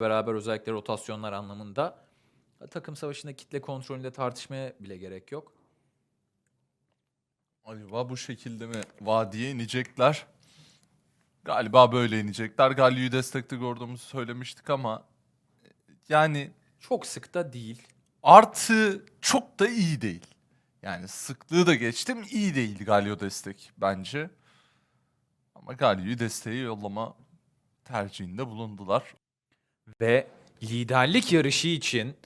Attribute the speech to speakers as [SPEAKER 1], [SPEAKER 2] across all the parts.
[SPEAKER 1] beraber özellikle rotasyonlar anlamında takım savaşında kitle kontrolünde tartışmaya bile gerek yok.
[SPEAKER 2] Acaba bu şekilde mi vadiye inecekler? Galiba böyle inecekler. Galio'yu destekte gördüğümüzü söylemiştik ama yani
[SPEAKER 1] Çok sık da değil.
[SPEAKER 2] artı çok da iyi değil. Yani sıklığı da geçtim iyi değil Galio destek bence. Ama Galio'yu desteğe yollama tercihinde bulundular.
[SPEAKER 1] Ve liderlik yarışı için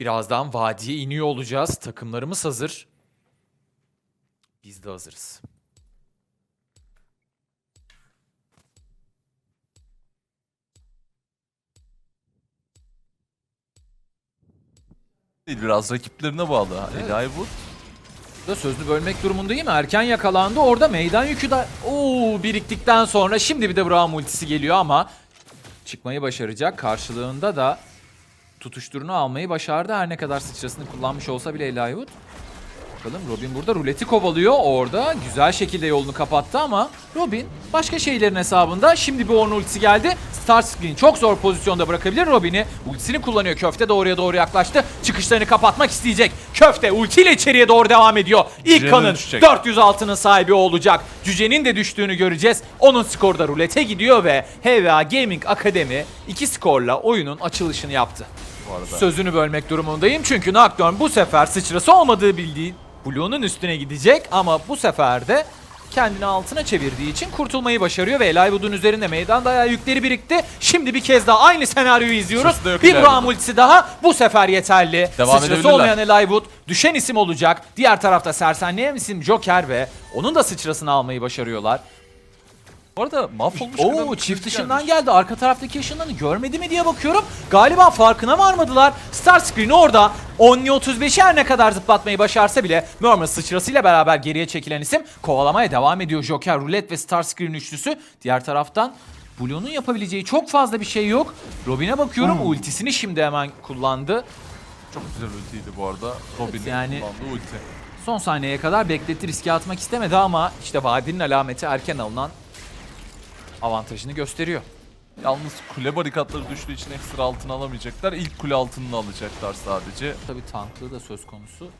[SPEAKER 1] birazdan vadiye iniyor olacağız. Takımlarımız hazır. Biz de hazırız.
[SPEAKER 2] Değil biraz rakiplerine bağlı.
[SPEAKER 1] Evet.
[SPEAKER 2] Eli Wood
[SPEAKER 1] da sözünü bölmek durumundayım. Erken yakalandı. Orada meydan yükü de Oo, biriktikten sonra şimdi bir de Braum ultisi geliyor ama çıkmayı başaracak. Karşılığında da tutuşturunu almayı başardı. Her ne kadar sıçrasını kullanmış olsa bile Eli Wood. Bakalım Robin burada ruleti kovalıyor. Orada güzel şekilde yolunu kapattı ama Robin başka şeylerin hesabında. Şimdi bir onun ultisi geldi. Starscreen çok zor pozisyonda bırakabilir Robin'i. Ultisini kullanıyor. Köfte doğruya doğru yaklaştı. Çıkışlarını kapatmak isteyecek. Köfte ultiyle içeriye doğru devam ediyor. İlk kanın
[SPEAKER 2] düşecek.
[SPEAKER 1] 400 altının sahibi olacak. Cüce'nin de düştüğünü göreceğiz. Onun skoru da rulete gidiyor ve HVA Gaming Akademi iki skorla oyunun açılışını yaptı.
[SPEAKER 2] bu arada.
[SPEAKER 1] Sözünü bölmek durumundayım çünkü Nocturne bu sefer sıçrası olmadığı bildiği Blue'nun üstüne gidecek ama bu sefer de kendini altına çevirdiği için kurtulmayı başarıyor ve Eliwood'un üzerinde meydan dayağı yükleri birikti. Şimdi bir kez daha aynı senaryoyu izliyoruz. Bir. Braum ultisi daha bu sefer yeterli.
[SPEAKER 2] Devam
[SPEAKER 1] Sıçrası olmayan Eliwood düşen isim olacak. Diğer tarafta sersenleyen isim Joker ve onun da sıçrasını almayı başarıyorlar.
[SPEAKER 2] Bu arada mahvolmuş
[SPEAKER 1] Oo çift ışından geldi. Arka taraftaki ışınlarını görmedi mi diye bakıyorum. Galiba farkına varmadılar. Starscreen orada. Only 35'i her ne kadar zıplatmayı başarsa bile Murmur sıçrasıyla beraber geriye çekilen isim kovalamaya devam ediyor. Joker, Roulette ve Starscreen üçlüsü. Diğer taraftan Blue'nun yapabileceği çok fazla bir şey yok. Robin'e bakıyorum.
[SPEAKER 2] Hmm.
[SPEAKER 1] Ultisini şimdi hemen kullandı.
[SPEAKER 2] Çok güzel ultiydi bu arada. Robin'in
[SPEAKER 1] yani-
[SPEAKER 2] kullandığı ulti.
[SPEAKER 1] Son saniyeye kadar bekletti. Riske atmak istemedi ama işte vadinin alameti erken alınan avantajını gösteriyor.
[SPEAKER 2] Yalnız kule barikatları düştüğü için ekstra altın alamayacaklar. İlk kule altınını alacaklar sadece.
[SPEAKER 1] Tabii tanklığı da söz konusu.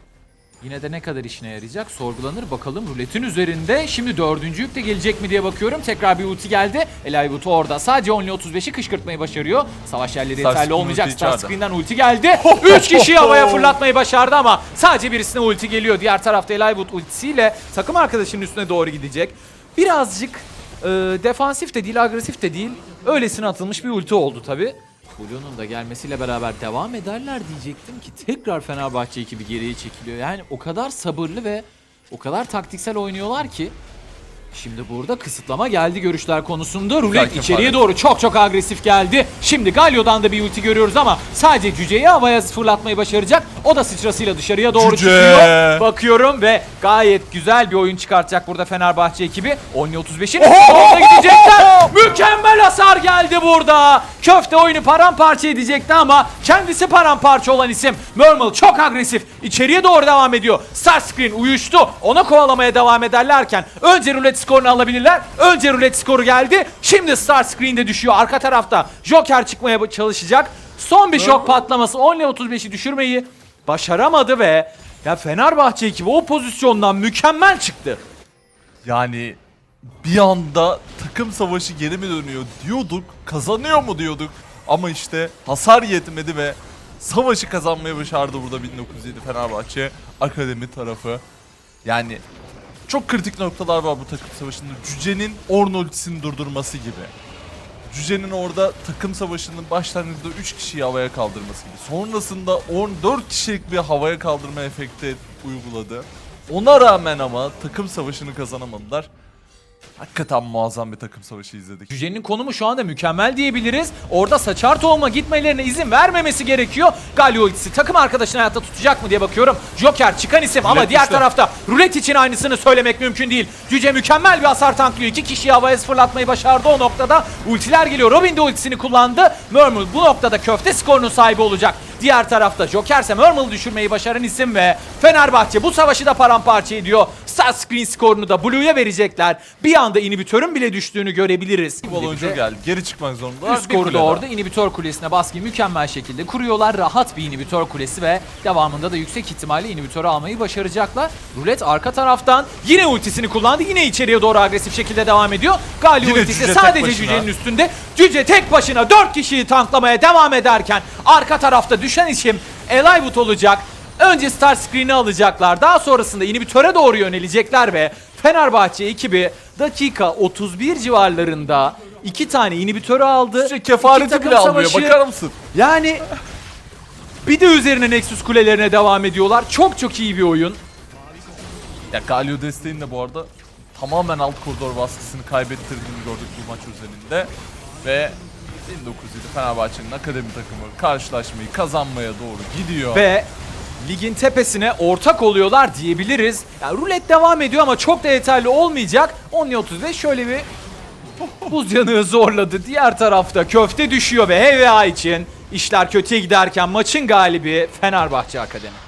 [SPEAKER 1] Yine de ne kadar işine yarayacak sorgulanır bakalım ruletin üzerinde. Şimdi dördüncü yük de gelecek mi diye bakıyorum. Tekrar bir ulti geldi. Elay Butu orada. Sadece Only 35'i kışkırtmayı başarıyor. Savaş yerleri yeterli olmayacak. Starscreen'den ulti geldi. Üç kişiyi havaya fırlatmayı başardı ama sadece birisine ulti geliyor. Diğer tarafta But ultisiyle takım arkadaşının üstüne doğru gidecek. Birazcık e, defansif de değil, agresif de değil. Öylesine atılmış bir ulti oldu tabii. Blue'nun da gelmesiyle beraber devam ederler diyecektim ki tekrar Fenerbahçe ekibi geriye çekiliyor. Yani o kadar sabırlı ve o kadar taktiksel oynuyorlar ki Şimdi burada kısıtlama geldi görüşler konusunda. Rulet içeriye doğru çok çok agresif geldi. Şimdi Galio'dan da bir ulti görüyoruz ama sadece Cüce'yi havaya fırlatmayı başaracak. O da sıçrasıyla dışarıya doğru
[SPEAKER 2] Cüce!
[SPEAKER 1] çıkıyor. Bakıyorum ve gayet güzel bir oyun çıkartacak burada Fenerbahçe ekibi. Only 35'in orada gidecekler. Mükemmel hasar geldi burada. Köfte oyunu paramparça edecekti ama kendisi paramparça olan isim Murmel çok agresif. İçeriye doğru devam ediyor. Starscreen uyuştu. Ona kovalamaya devam ederlerken önce rulet skorunu alabilirler. Önce rulet skoru geldi. Şimdi Starscreen de düşüyor arka tarafta. Joker çıkmaya çalışacak. Son bir şok patlaması Only 35'i düşürmeyi başaramadı ve ya Fenerbahçe ekibi o pozisyondan mükemmel çıktı.
[SPEAKER 2] Yani bir anda takım savaşı geri mi dönüyor diyorduk. Kazanıyor mu diyorduk. Ama işte hasar yetmedi ve savaşı kazanmayı başardı burada 1907 Fenerbahçe Akademi tarafı. Yani çok kritik noktalar var bu takım savaşında. Cüce'nin Orn durdurması gibi. Cüce'nin orada takım savaşının başlangıcında 3 kişiyi havaya kaldırması gibi. Sonrasında 14 kişilik bir havaya kaldırma efekti uyguladı. Ona rağmen ama takım savaşını kazanamadılar. Hakikaten muazzam bir takım savaşı izledik.
[SPEAKER 1] Cüce'nin konumu şu anda mükemmel diyebiliriz. Orada saçar tohuma gitmelerine izin vermemesi gerekiyor. Galio ultisi takım arkadaşını hayatta tutacak mı diye bakıyorum. Joker çıkan isim ama
[SPEAKER 2] Rulet
[SPEAKER 1] diğer
[SPEAKER 2] düştü.
[SPEAKER 1] tarafta Rulet için aynısını söylemek mümkün değil. Cüce mükemmel bir hasar tanklıyor. İki kişiyi havaya fırlatmayı başardı o noktada. Ultiler geliyor. Robin de ultisini kullandı. Murmur bu noktada köfte skorunun sahibi olacak. Diğer tarafta Joker Semörmal'ı düşürmeyi başaran isim ve Fenerbahçe bu savaşı da paramparça ediyor. Star Screen skorunu da Blue'ya verecekler. Bir anda inhibitörün bile düştüğünü görebiliriz.
[SPEAKER 2] Baloncu geldi. Geri çıkmak zorunda.
[SPEAKER 1] Üst koridorda inhibitör kulesine baskıyı mükemmel şekilde kuruyorlar. Rahat bir inhibitör kulesi ve devamında da yüksek ihtimalle inhibitörü almayı başaracaklar. Rulet arka taraftan yine ultisini kullandı. Yine içeriye doğru agresif şekilde devam ediyor. Gali
[SPEAKER 2] Yine
[SPEAKER 1] ultisi
[SPEAKER 2] Cüce tek
[SPEAKER 1] sadece
[SPEAKER 2] başına.
[SPEAKER 1] Cüce'nin üstünde. Cüce tek başına 4 kişiyi tanklamaya devam ederken arka tarafta düşen isim Eliwood olacak. Önce Star Screen'i alacaklar. Daha sonrasında inhibitöre doğru yönelecekler ve Fenerbahçe ekibi dakika 31 civarlarında iki tane inhibitörü aldı. İki
[SPEAKER 2] kefareti bile almıyor. Bakar mısın?
[SPEAKER 1] Yani bir de üzerine Nexus kulelerine devam ediyorlar. Çok çok iyi bir oyun.
[SPEAKER 2] Ya Galio desteğinin de bu arada tamamen alt koridor baskısını kaybettirdiğini gördük bu maç üzerinde. Ve 1907 Fenerbahçe'nin akademi takımı karşılaşmayı kazanmaya doğru gidiyor.
[SPEAKER 1] Ve ligin tepesine ortak oluyorlar diyebiliriz. Yani rulet devam ediyor ama çok da yeterli olmayacak. 10.35 şöyle bir buz yanığı zorladı. Diğer tarafta köfte düşüyor ve HVA için işler kötüye giderken maçın galibi Fenerbahçe Akademi.